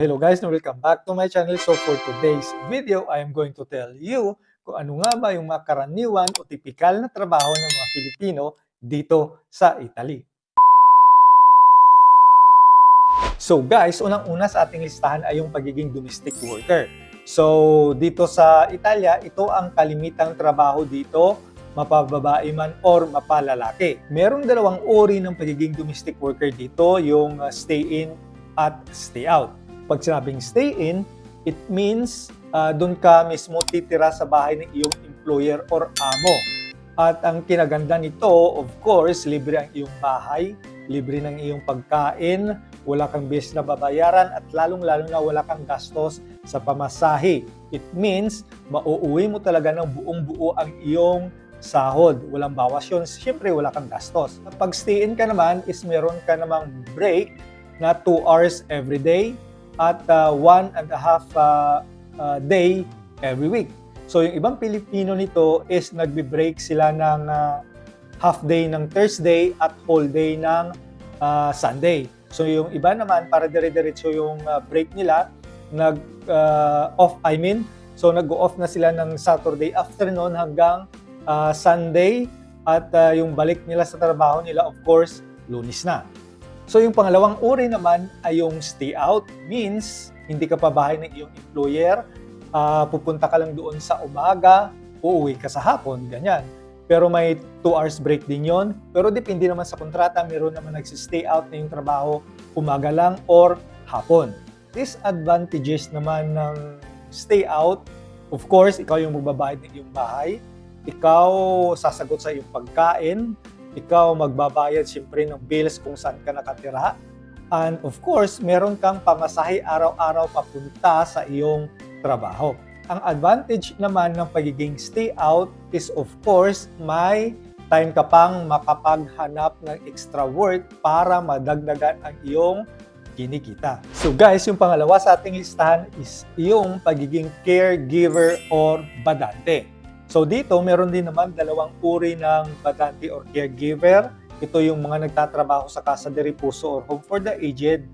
Hello guys and welcome back to my channel. So for today's video, I am going to tell you kung ano nga ba yung mga karaniwan o tipikal na trabaho ng mga Filipino dito sa Italy. So guys, unang-una sa ating listahan ay yung pagiging domestic worker. So dito sa Italia, ito ang kalimitang trabaho dito, mapababae man or mapalalaki. Merong dalawang uri ng pagiging domestic worker dito, yung uh, stay in at stay out. Pag sinabing stay in, it means uh, doon ka mismo titira sa bahay ng iyong employer or amo. At ang kinaganda nito, of course, libre ang iyong bahay, libre ng iyong pagkain, wala kang bis na babayaran at lalong-lalo na wala kang gastos sa pamasahe. It means mauuwi mo talaga ng buong buo ang iyong sahod. Walang bawas yun. Siyempre, wala kang gastos. Pag stay in ka naman is meron ka namang break na 2 hours every day at uh, one and a half uh, uh, day every week. So yung ibang Pilipino nito is nagbe-break sila ng uh, half day ng Thursday at whole day ng uh, Sunday. So yung iba naman para dire-diretso yung uh, break nila, nag uh, off I mean, so nag-go off na sila ng Saturday afternoon hanggang uh, Sunday at uh, yung balik nila sa trabaho nila of course Lunes na. So yung pangalawang uri naman ay yung stay out means hindi ka pa bahay ng iyong employer, ah, pupunta ka lang doon sa umaga, uuwi ka sa hapon, ganyan. Pero may 2 hours break din yon. Pero depende naman sa kontrata, meron naman nagsistay out na yung trabaho umaga lang or hapon. Disadvantages naman ng stay out, of course, ikaw yung magbabayad ng iyong bahay, ikaw sasagot sa iyong pagkain, ikaw magbabayad siyempre ng bills kung saan ka nakatira. And of course, meron kang pamasahe araw-araw papunta sa iyong trabaho. Ang advantage naman ng pagiging stay out is of course, may time ka pang makapaghanap ng extra work para madagdagan ang iyong kinikita. So guys, yung pangalawa sa ating listahan is yung pagiging caregiver or badante. So dito, meron din naman dalawang uri ng badante or caregiver. Ito yung mga nagtatrabaho sa Casa de Reposo or Home for the Aged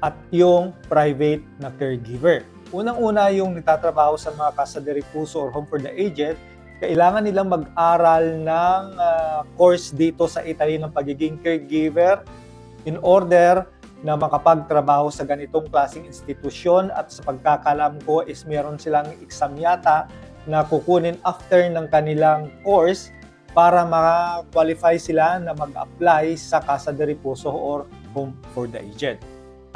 at yung private na caregiver. Unang-una yung nagtatrabaho sa mga Casa de Reposo or Home for the Aged, kailangan nilang mag-aral ng ah, course dito sa Italy ng pagiging caregiver in order na makapagtrabaho sa ganitong klaseng institusyon at sa pagkakalam ko is meron silang exam yata na kukunin after ng kanilang course para maka-qualify sila na mag-apply sa Casa de Reposo or Home for the Aged.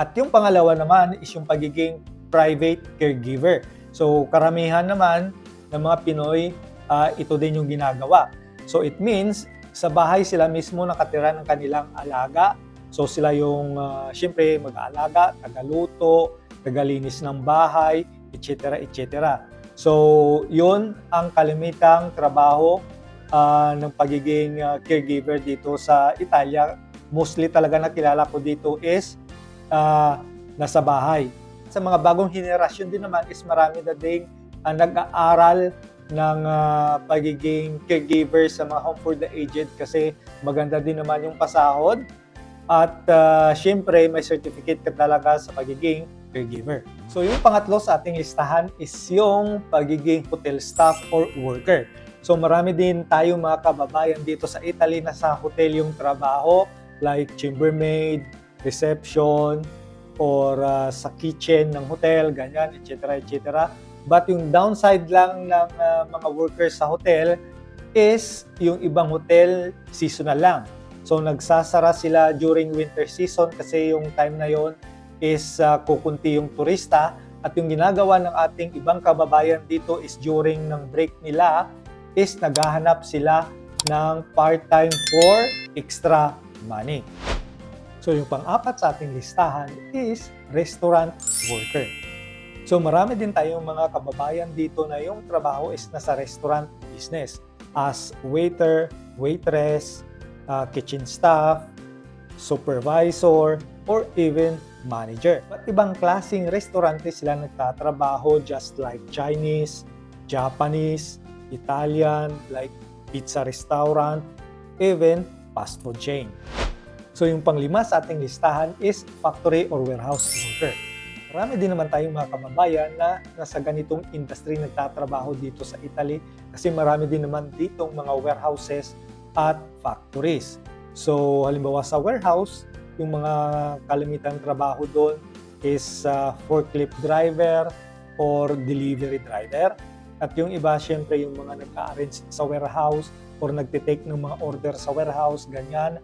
At yung pangalawa naman is yung pagiging private caregiver. So karamihan naman ng mga Pinoy, ah, ito din yung ginagawa. So it means sa bahay sila mismo nakatira ng kanilang alaga. So sila yung uh, siyempre mag-aalaga, tagaluto, tagalinis ng bahay, etc. etc. So, yun ang kalimitang trabaho ah, ng pagiging ah, caregiver dito sa Italia. Mostly talaga nakilala ko dito is ah, nasa bahay. Sa mga bagong henerasyon din naman is marami na ding ah, nag-aaral ng ah, pagiging caregiver sa mga home for the aged kasi maganda din naman yung pasahod at ah, syempre may certificate ka talaga sa pagiging caregiver. So yung pangatlo sa ating listahan is yung pagiging hotel staff or worker. So marami din tayong mga kababayan dito sa Italy na sa hotel yung trabaho like chambermaid, reception, or ah, sa kitchen ng hotel, ganyan, etc. etc. But yung downside lang ng ah, mga workers sa hotel is yung ibang hotel seasonal lang. So nagsasara sila during winter season kasi yung time na yon is uh, kukunti yung turista at yung ginagawa ng ating ibang kababayan dito is during ng break nila is naghahanap sila ng part-time for extra money. So yung pang-apat sa ating listahan is restaurant worker. So marami din tayong mga kababayan dito na yung trabaho is nasa restaurant business as waiter, waitress, uh, kitchen staff, supervisor, or even manager. At ibang klaseng restaurante sila nagtatrabaho just like Chinese, Japanese, Italian, like pizza restaurant, even fast food chain. So yung panglima sa ating listahan is factory or warehouse worker. Marami din naman tayong mga kababayan na nasa ganitong industry nagtatrabaho dito sa Italy kasi marami din naman ditong mga warehouses at factories. So halimbawa sa warehouse, yung mga kalimitang trabaho doon is uh, forklift driver or delivery driver. At yung iba, syempre yung mga nag-arrange sa warehouse or nagtitake ng mga order sa warehouse, ganyan,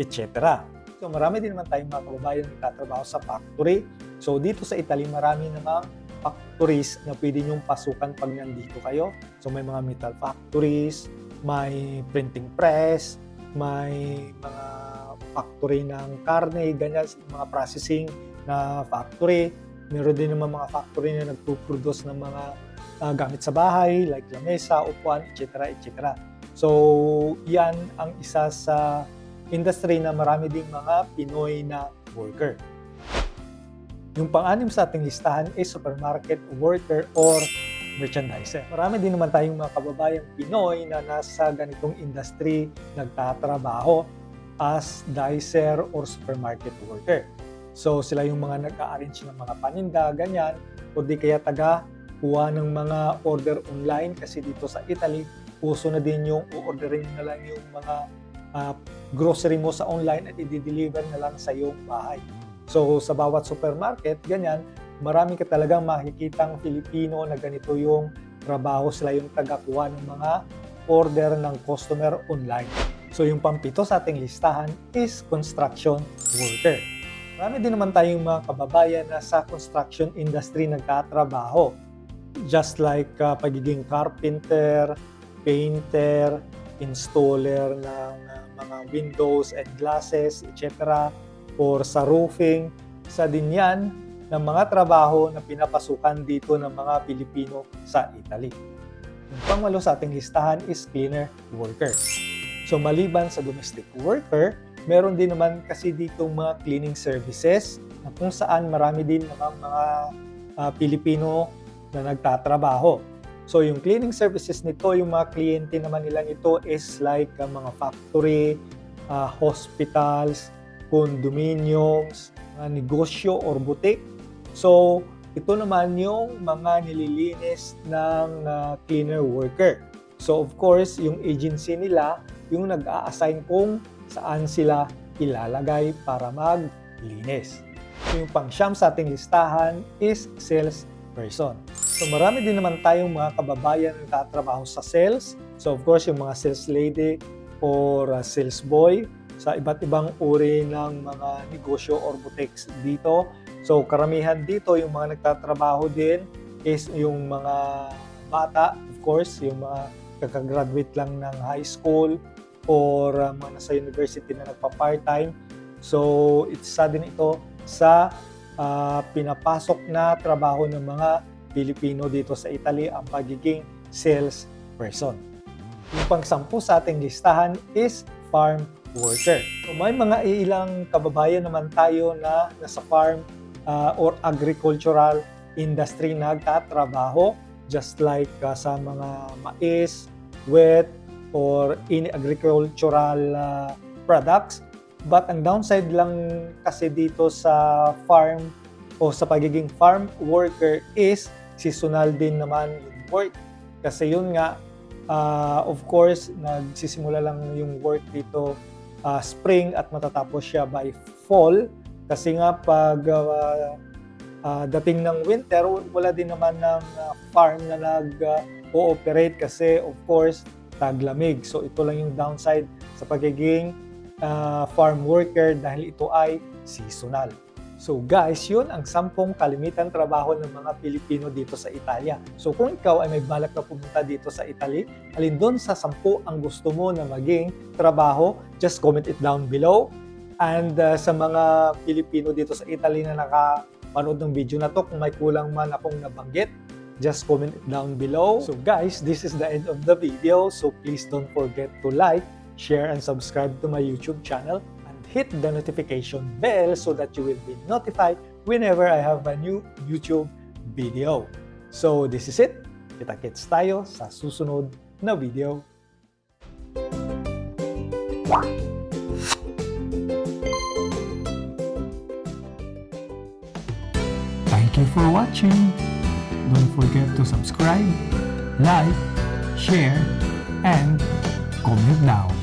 etc. So marami din naman tayong mga kababayan na nagtatrabaho sa factory. So dito sa Italy, marami namang factories na pwede nyong pasukan pag nandito kayo. So may mga metal factories, may printing press, may mga factory ng karne, ganyan, mga processing na factory. Meron din naman mga factory na nagpo-produce ng mga ah, gamit sa bahay, like lamesa, upuan, etc. etc. So, yan ang isa sa industry na marami ding mga Pinoy na worker. Yung pang-anim sa ating listahan is supermarket worker or merchandiser. Marami din naman tayong mga kababayang Pinoy na nasa ganitong industry nagtatrabaho as dicer or supermarket worker. So sila yung mga nag-arrange ng mga paninda, ganyan, o di kaya taga kuha ng mga order online kasi dito sa Italy, uso na din yung o-orderin na lang yung mga ah, grocery mo sa online at i-deliver na lang sa iyong bahay. So sa bawat supermarket, ganyan, marami ka talagang makikitang Filipino na ganito yung trabaho sila yung tagakuha ng mga order ng customer online. So yung pampito sa ating listahan is construction worker. Marami din naman tayong mga kababayan na sa construction industry nagtatrabaho. Just like uh, pagiging carpenter, painter, installer ng uh, mga windows and glasses, etc. Or sa roofing. Sa din yan ng mga trabaho na pinapasukan dito ng mga Pilipino sa Italy. Yung pangwalo sa ating listahan is cleaner worker. So maliban sa domestic worker, meron din naman kasi dito mga cleaning services na kung saan marami din naman mga ah, Pilipino na nagtatrabaho. So yung cleaning services nito, yung mga kliyente naman nila nito is like ah, mga factory, ah, hospitals, condominiums, mga negosyo or boutique. So ito naman yung mga nililinis ng ah, cleaner worker. So of course, yung agency nila, yung nag-a-assign kung saan sila ilalagay para maglinis. Yung pang-siyam sa ating listahan is sales person. So marami din naman tayong mga kababayan na nagtatrabaho sa sales. So of course, yung mga sales lady or uh, sales boy sa iba't ibang uri ng mga negosyo or boutiques dito. So karamihan dito yung mga nagtatrabaho din is yung mga bata, of course, yung mga kakagraduate lang ng high school or uh, mga nasa university na nagpa-part-time. So, isa din ito sa uh, pinapasok na trabaho ng mga Pilipino dito sa Italy ang pagiging sales person. Yung pang-sampu sa ating listahan is farm worker. So, may mga ilang kababayan naman tayo na nasa farm uh, or agricultural industry nagtatrabaho just like uh, sa mga mais, wheat, or any agricultural uh, products. But ang downside lang kasi dito sa farm o sa pagiging farm worker is seasonal din naman yung work. Kasi yun nga, uh, of course, nagsisimula lang yung work dito uh, spring at matatapos siya by fall. Kasi nga pag uh, uh, dating ng winter, wala din naman ng uh, farm na nag-ooperate kasi of course taglamig. So ito lang yung downside sa pagiging uh, farm worker dahil ito ay seasonal. So guys, yun ang sampung kalimitan trabaho ng mga Pilipino dito sa Italia. So kung ikaw ay may balak na pumunta dito sa Italy, alin doon sa sampu ang gusto mo na maging trabaho, just comment it down below. And uh, sa mga Pilipino dito sa Italy na nakapanood ng video na to, kung may kulang man akong nabanggit, just comment down below. So guys, this is the end of the video. So please don't forget to like, share, and subscribe to my YouTube channel and hit the notification bell so that you will be notified whenever I have a new YouTube video. So this is it. Kita-kits tayo sa susunod na video. Thank you for watching. Don't forget to subscribe, like, share, and comment down.